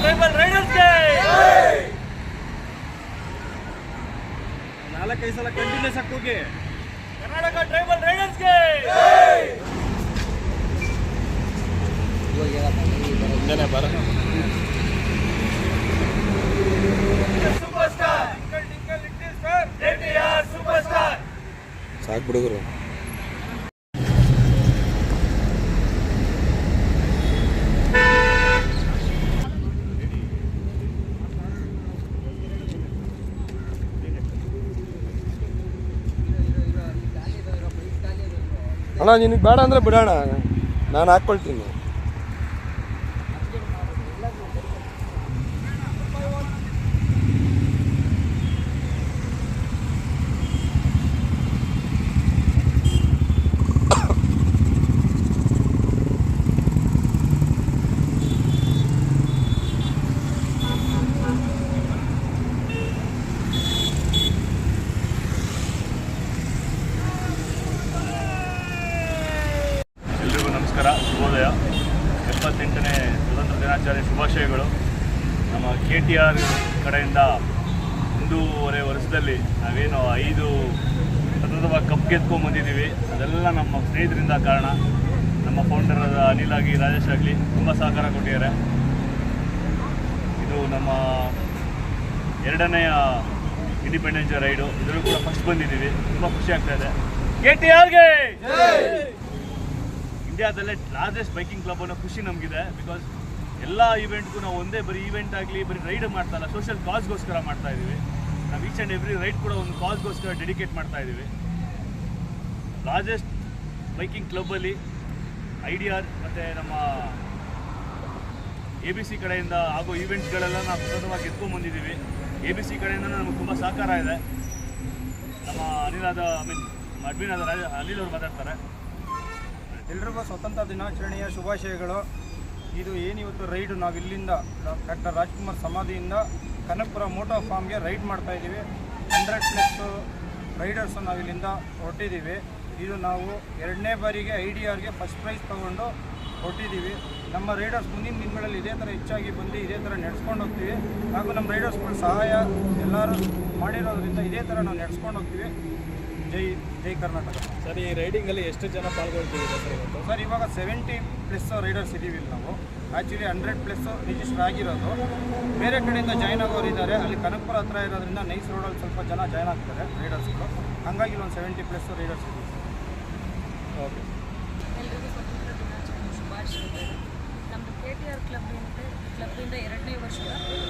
Tribal ರೈಡರ್ಸ್ಗೆ ನಾಲ್ಕೈದು ಸಲ continuous ಆಗಿ ಹೋಗಿ ಕರ್ನಾಟಕ ಟ್ರೈಬಲ್ ರೈಡರ್ಸ್ಗೆ ಬರ ಸೂಪರ್ ಸ್ಟಾರ್ ಸಾಕ್ ಬಿಡುಗರು ಅಣ್ಣ ನಿನಗೆ ಬೇಡ ಅಂದರೆ ಬಿಡೋಣ. ನಾನು ಹಾಕ್ಕೊಳ್ತೀನಿ ದಿನಾಚರಣೆ ಶುಭಾಶಯಗಳು. ನಮ್ಮ ಕೆ ಟಿ ಆರ್ ಕಡೆಯಿಂದ ಒಂದೂವರೆ ವರ್ಷದಲ್ಲಿ ನಾವೇನು ಐದು ಸತತವಾಗಿ ಕಪ್ ಗೆದ್ಕೊಂಡು ಬಂದಿದ್ದೀವಿ. ಅದೆಲ್ಲ ನಮ್ಮ ಸ್ನೇಹಿತರಿಂದ ಕಾರಣ. ನಮ್ಮ ಫೌಂಡರ್ ಅನಿಲ್ ಆಗಿ ರಾಜೇಶ್ ಆಗಲಿ ತುಂಬ ಸಹಕಾರ ಕೊಟ್ಟಿದ್ದಾರೆ. ಇದು ನಮ್ಮ ಎರಡನೆಯ ಇಂಡಿಪೆಂಡೆನ್ಸ್ ರೈಡು. ಇದರಲ್ಲೂ ಕೂಡ ಫಸ್ಟ್ ಬಂದಿದ್ದೀವಿ. ತುಂಬ ಖುಷಿ ಆಗ್ತಾ ಇದೆ. ಕೆ ಟಿ ಆರ್ಗೆ! ಇಂಡಿಯಾದಲ್ಲೇ ಲಾರ್ಜೆಸ್ಟ್ ಬೈಕಿಂಗ್ ಕ್ಲಬ್ ಅನ್ನೋ ಖುಷಿ ನಮಗಿದೆ. ಬಿಕಾಸ್ ಎಲ್ಲ ಇವೆಂಟ್ಗೂ ನಾವು ಒಂದೇ ಬರೀ ಈವೆಂಟ್ ಆಗಲಿ, ಬರೀ ರೈಡ್ ಮಾಡ್ತಾ ಇಲ್ಲ ಸೋಷಿಯಲ್ ಕಾಸ್ಗೋಸ್ಕರ ಮಾಡ್ತಾ ಇದ್ದೀವಿ ನಾವು ಈಚ್ ಆ್ಯಂಡ್ ಎವ್ರಿ ರೈಡ್ ಕೂಡ ಒಂದು ಕಾಸ್ಗೋಸ್ಕರ ಡೆಡಿಕೇಟ್ ಮಾಡ್ತಾ ಇದ್ದೀವಿ ಲಾರ್ಜೆಸ್ಟ್ ಬೈಕಿಂಗ್ ಕ್ಲಬ್ಬಲ್ಲಿ ಐ ಡಿ ಆರ್ ಮತ್ತು ನಮ್ಮ ಎ ಬಿ ಸಿ ಕಡೆಯಿಂದ ಆಗೋ ಈವೆಂಟ್ಗಳೆಲ್ಲ ನಾವು ಸತತವಾಗಿ ಗೆದ್ಕೊಂಡು ಬಂದಿದ್ದೀವಿ ಎ ಬಿ ಸಿ ಕಡೆಯಿಂದ ನಮಗೆ ತುಂಬ ಸಹಕಾರ ಇದೆ. ನಮ್ಮ ಅನಿಲಾದ ಐ ಮೀನ್ ಅಡ್ಮಿನ್ ಆದ ರಾಜ ಅನಿಲ್ ಅವರು ಮಾತಾಡ್ತಾರೆ. ಎಲ್ರಿಗೂ ಸ್ವತಂತ್ರ ದಿನಾಚರಣೆಯ ಶುಭಾಶಯಗಳು. ಇದು ಏನಿವತ್ತು ರೈಡು? ನಾವು ಇಲ್ಲಿಂದ ಡಾಕ್ಟರ್ ರಾಜ್ಕುಮಾರ್ ಸಮಾಧಿಯಿಂದ ಕನಕಪುರ ಮೋಟೋ ಫಾರ್ಮ್ಗೆ ರೈಡ್ ಮಾಡ್ತಾ ಇದ್ದೀವಿ. ಹಂಡ್ರೆಡ್ ಪ್ಲಸ್ ರೈಡರ್ಸ್ ನಾವು ಇಲ್ಲಿಂದ ಹೊರಟಿದ್ದೀವಿ. ಇದು ನಾವು ಎರಡನೇ ಬಾರಿಗೆ ಐ ಡಿ ಆರ್ಗೆ ಫಸ್ಟ್ ಪ್ರೈಸ್ ತೊಗೊಂಡು ಹೊರಟಿದ್ದೀವಿ. ನಮ್ಮ ರೈಡರ್ಸ್ ಮುಂದಿನ ದಿನಗಳಲ್ಲಿ ಇದೇ ಥರ ಹೆಚ್ಚಾಗಿ ಬಂದು ಇದೇ ಥರ ನಡೆಸ್ಕೊಂಡು ಹೋಗ್ತೀವಿ. ಹಾಗೂ ನಮ್ಮ ರೈಡರ್ಸ್ಗಳ ಸಹಾಯ ಎಲ್ಲರೂ ಮಾಡಿರೋದ್ರಿಂದ ಇದೇ ಥರ ನಾವು ನಡೆಸ್ಕೊಂಡು ಹೋಗ್ತೀವಿ. ಜೈ ಜೈ ಕರ್ನಾಟಕ. ಸರ್ ಈ ರೈಡಿಂಗಲ್ಲಿ ಎಷ್ಟು ಜನ ಪಾಲ್ಗೊಳ್ತಿದ್ದೀರಾ ಸರ್ ಇವತ್ತು? ಸರ್ ಇವಾಗ ಸೆವೆಂಟಿ ಪ್ಲಸ್ ರೈಡರ್ಸ್ ಇದ್ದೀವಿ ಇಲ್ಲಿ ನಾವು. ಆ್ಯಕ್ಚುಲಿ ಹಂಡ್ರೆಡ್ ಪ್ಲಸ್ ರಿಜಿಸ್ಟರ್ ಆಗಿರೋದು. ಬೇರೆ ಕಡೆಯಿಂದ ಜಾಯ್ನ್ ಆಗೋರು ಇದ್ದಾರೆ. ಅಲ್ಲಿ ಕನಕಪುರ ಹತ್ರ ಇರೋದ್ರಿಂದ ನೈಸ್ ರೋಡಲ್ಲಿ ಸ್ವಲ್ಪ ಜನ ಜಾಯ್ನ್ ಆಗ್ತಾರೆ ರೈಡರ್ಸ್ಗಳು ಹಾಗಾಗಿ ಇಲ್ಲೊಂದು ಸೆವೆಂಟಿ ಪ್ಲಸ್ ರೈಡರ್ಸ್ ಇದ್ದೀವಿ. ಓಕೆ. ನಮ್ಮದು ಕೆ ಟಿ ಆರ್ ಕ್ಲಬ್ಬಿಂದ ಕ್ಲಬ್ಬಿಂದ ಎರಡನೇ ವರ್ಷ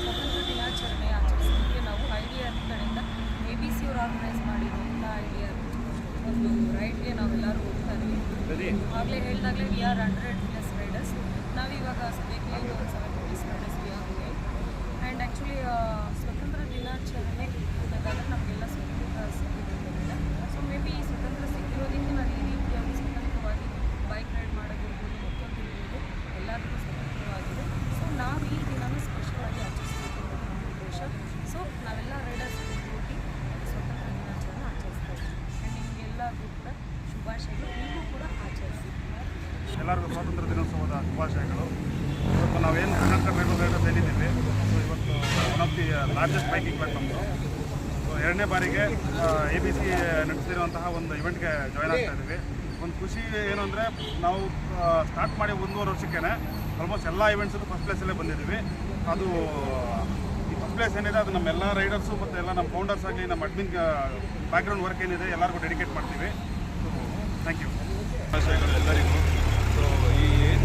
ಸ್ವತಂತ್ರ ದಿನಾಚರಣೆ ಆಚರಿಸೋದಕ್ಕೆ ನಾವು ಐ ಡಿ ಆರ್ ಕಡೆಯಿಂದ ಎ ಬಿ ಸಿ ಅವರು ಆರ್ಗನೈಸ್ ಮಾಡಿರುವಂಥ ಐ ಒಂದು ರೈಡ್ಗೆ ನಾವೆಲ್ಲರೂ ಹೋಗ್ತಾ ಇದ್ದೀವಿ ಆಗಲೇ ಹೇಳಿದಾಗಲೇ V R hundred plus riders ನಾವಿವಾಗ ಸದ್ಯಕ್ಕೆ ಒಂದು seven plus riders V R and actually ಸ್ವತಂತ್ರ ದಿನಾಚರಣೆ ಅನ್ನೋದಾದ್ರೆ ನಮಗೆಲ್ಲ ಸ್ವತಂತ್ರ ಸಿಕ್ಕಿರೋದ್ರಿಂದ ಸೊ ಮೇ ಬಿ ಈ ಸ್ವತಂತ್ರ ಸಿಕ್ಕಿರೋದಕ್ಕೆ ನಾವು ಈ ರೀತಿಯಾಗಿ ಸ್ವತಂತ್ರವಾಗಿ ಬೈಕ್ ರೈಡ್ ಮಾಡೋದಿರ್ಬೋದು ಮತ್ತೊಂದು ಇರ್ಬೋದು ಎಲ್ಲದಕ್ಕೂ ಸ್ವತಂತ್ರವಾಗಿದೆ ಸೊ ನಾವು ಈ ದಿನನೂ ಸ್ಪೆಷಲಾಗಿ ಆಚರಿಸ್ಬೇಕು ಅನ್ನೋದು ನಮ್ಮ ಉದ್ದೇಶ ಸೊ ನಾವೆಲ್ಲ ರೈಡರ್ಸ್ ಹೋಗಿ ಸ್ವತಂತ್ರ ದಿನಾಚರಣೆ ಆಚರಿಸ್ತಾ ಇದ್ದೀವಿ ಆ್ಯಂಡ್ ನಿಮಗೆಲ್ಲರಿಗೂ ಕೂಡ ಶುಭಾಶಯಗಳು ನೀವು ಕೂಡ ಆಚರಿಸಿ ಎಲ್ಲರಿಗೂ ಸ್ವಾತಂತ್ರ್ಯ ದಿನೋತ್ಸವದ ಶುಭಾಶಯಗಳು. ಇವತ್ತು ನಾವೇನು ಕರ್ನಾಟಕ ರೈಡರ್ಸ್ ಏನಿದ್ದೀವಿ ಸೊ, ಇವತ್ತು one of the largest biking ನಮ್ಮದು ಸೊ, ಎರಡನೇ ಬಾರಿಗೆ ಎ ಬಿ ಸಿ ನಡೆಸಿರುವಂತಹ ಒಂದು ಇವೆಂಟ್ಗೆ ಜಾಯ್ನ್ ಆಗ್ತಾ ಇದ್ದೀವಿ. ಒಂದು ಖುಷಿ ಏನು ಅಂದರೆ, ನಾವು ಸ್ಟಾರ್ಟ್ ಮಾಡಿ ಒಂದೂವರೆ ವರ್ಷಕ್ಕೇ ಆಲ್ಮೋಸ್ಟ್ ಎಲ್ಲ ಇವೆಂಟ್ಸಲ್ಲೂ ಫಸ್ಟ್ ಪ್ಲೇಸಲ್ಲೇ ಬಂದಿದ್ದೀವಿ. ಅದು, ಈ ಫಸ್ಟ್ ಪ್ಲೇಸ್ ಏನಿದೆ, ಅದು ನಮ್ಮೆಲ್ಲ ರೈಡರ್ಸು ಮತ್ತು ಎಲ್ಲ ನಮ್ಮ ಫೌಂಡರ್ಸ್ ಆಗಲಿ, ನಮ್ಮ ಅಡ್ಮಿನ್ ಬ್ಯಾಕ್ಗ್ರೌಂಡ್ ವರ್ಕ್ ಏನಿದೆ, ಎಲ್ಲರಿಗೂ ಡೆಡಿಕೇಟ್ ಮಾಡ್ತೀವಿ. ಸೊ ಥ್ಯಾಂಕ್ ಯು ಎಲ್ಲರಿಗೂ.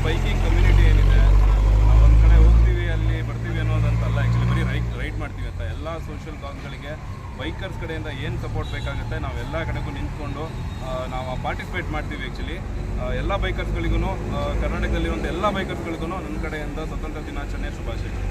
ಬೈಕಿಂಗ್ ಕಮ್ಯುನಿಟಿ ಏನಿದೆ, ನಾವು ಒಂದು ಕಡೆ ಹೋಗ್ತೀವಿ, ಅಲ್ಲಿ ಬರ್ತೀವಿ ಅನ್ನೋದಂತಲ್ಲ ಆ್ಯಕ್ಚುಲಿ ಬರೀ ರೈಟ್ ರೈಡ್ ಮಾಡ್ತೀವಿ ಅಂತ. ಎಲ್ಲ ಸೋಷಿಯಲ್ ಕಾಸ್ಗಳಿಗೆ ಬೈಕರ್ಸ್ ಕಡೆಯಿಂದ ಏನು ಸಪೋರ್ಟ್ ಬೇಕಾಗುತ್ತೆ, ನಾವು ಎಲ್ಲ ಕಡೆಗೂ ನಿಂತ್ಕೊಂಡು ನಾವು ಪಾರ್ಟಿಸಿಪೇಟ್ ಮಾಡ್ತೀವಿ ಆ್ಯಕ್ಚುಲಿ ಎಲ್ಲ ಬೈಕರ್ಸ್ಗಳಿಗೂ ಕರ್ನಾಟಕದಲ್ಲಿರುವಂಥ ಎಲ್ಲ ಬೈಕರ್ಸ್ಗಳಿಗೂ ನನ್ನ ಕಡೆಯಿಂದ ಸ್ವತಂತ್ರ ದಿನಾಚರಣೆ ಶುಭಾಶಯಗಳು.